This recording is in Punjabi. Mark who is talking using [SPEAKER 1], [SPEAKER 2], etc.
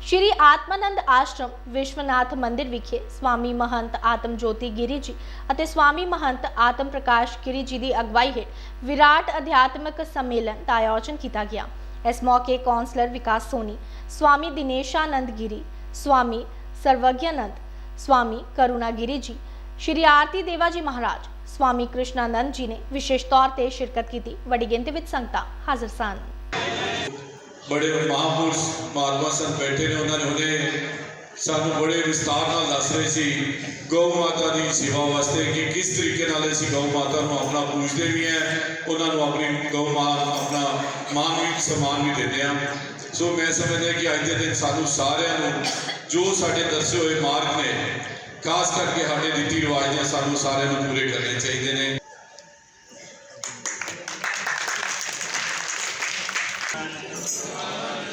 [SPEAKER 1] ਸ਼੍ਰੀ ਆਤਮਾਨੰਦ ਆਸ਼ਰਮ ਵਿਸ਼ਵਨਾਥ ਮੰਦਿਰ ਵਿਖੇ ਸਵਾਮੀ ਮਹੰਤ ਆਤਮ ਜੋਤੀ ਗਿਰੀ ਜੀ ਅਤੇ ਸਵਾਮੀ ਮਹੰਤ ਆਤਮ ਪ੍ਰਕਾਸ਼ ਗਿਰੀ ਜੀ ਦੀ ਅਗਵਾਈ ਹੇਠ ਵਿਰਾਟ ਅਧਿਆਤਮਿਕ ਸੰਮੇਲਨ ਦਾ ਆਯੋਜਨ ਕੀਤਾ ਗਿਆ। ਇਸ ਮੌਕੇ ਕੌਂਸਲਰ ਵਿਕਾਸ ਸੋਨੀ, ਸਵਾਮੀ ਦਿਨੇਸ਼ਾਨੰਦ ਗਿਰੀ, ਸਵਾਮੀ ਸਰਵਗਿਆਨੰਦ, ਸਵਾਮੀ ਕਰੁਣਾਗਿਰੀ ਜੀ, ਸ਼੍ਰੀ ਆਰਤੀ ਦੇਵਾ ਜੀ ਮਹਾਰਾਜ, ਸਵਾਮੀ ਕ੍ਰਿਸ਼ਨਾਨੰਦ ਜੀ ਨੇ ਵਿਸ਼ੇਸ਼ ਤੌਰ ਤੇ ਸ਼ਿਰਕਤ ਕੀਤੀ। ਵੱਡੀ ਗਿਣਤੀ ਵਿੱਚ ਸੰਗਤਾਂ ਹਾਜ਼ਰ ਸਨ।
[SPEAKER 2] ਬੜੇ ਮਹਾਪੁਰਸ਼ ਮਹਾਤਮਾ ਸੰਤ ਬੈਠੇ ਨੇ, ਉਹਨਾਂ ਨੇ ਉਹਨੇ ਸਾਨੂੰ ਬੜੇ ਵਿਸਤਾਰ ਨਾਲ ਦੱਸ ਰਹੇ ਸੀ, ਗਊ ਮਾਤਾ ਦੀ ਸੇਵਾ ਵਾਸਤੇ ਕਿ ਕਿਸ ਤਰੀਕੇ ਨਾਲ ਅਸੀਂ ਗਊ ਮਾਤਾ ਨੂੰ ਆਪਣਾ ਪੂਜਦੇ ਵੀ ਹੈ, ਉਹਨਾਂ ਨੂੰ ਆਪਣੀ ਗਊ ਮਾਂ ਆਪਣਾ ਮਾਨ ਵੀ, ਸਨਮਾਨ ਵੀ ਦਿੰਦੇ ਆ ਸੋ ਮੈਂ ਸਮਝਦਾ ਕਿ ਅੱਜ ਦੇ ਦਿਨ ਸਾਨੂੰ ਸਾਰਿਆਂ ਨੂੰ ਜੋ ਸਾਡੇ ਦੱਸੇ ਹੋਏ ਮਾਰਗ ਨੇ, ਖਾਸ ਕਰਕੇ ਸਾਡੇ ਰੀਤੀ ਰਿਵਾਜ ਨੇ, ਸਾਨੂੰ ਸਾਰਿਆਂ ਨੂੰ ਪੂਰੇ ਕਰਨੇ ਚਾਹੀਦੇ ਨੇ। Thank you.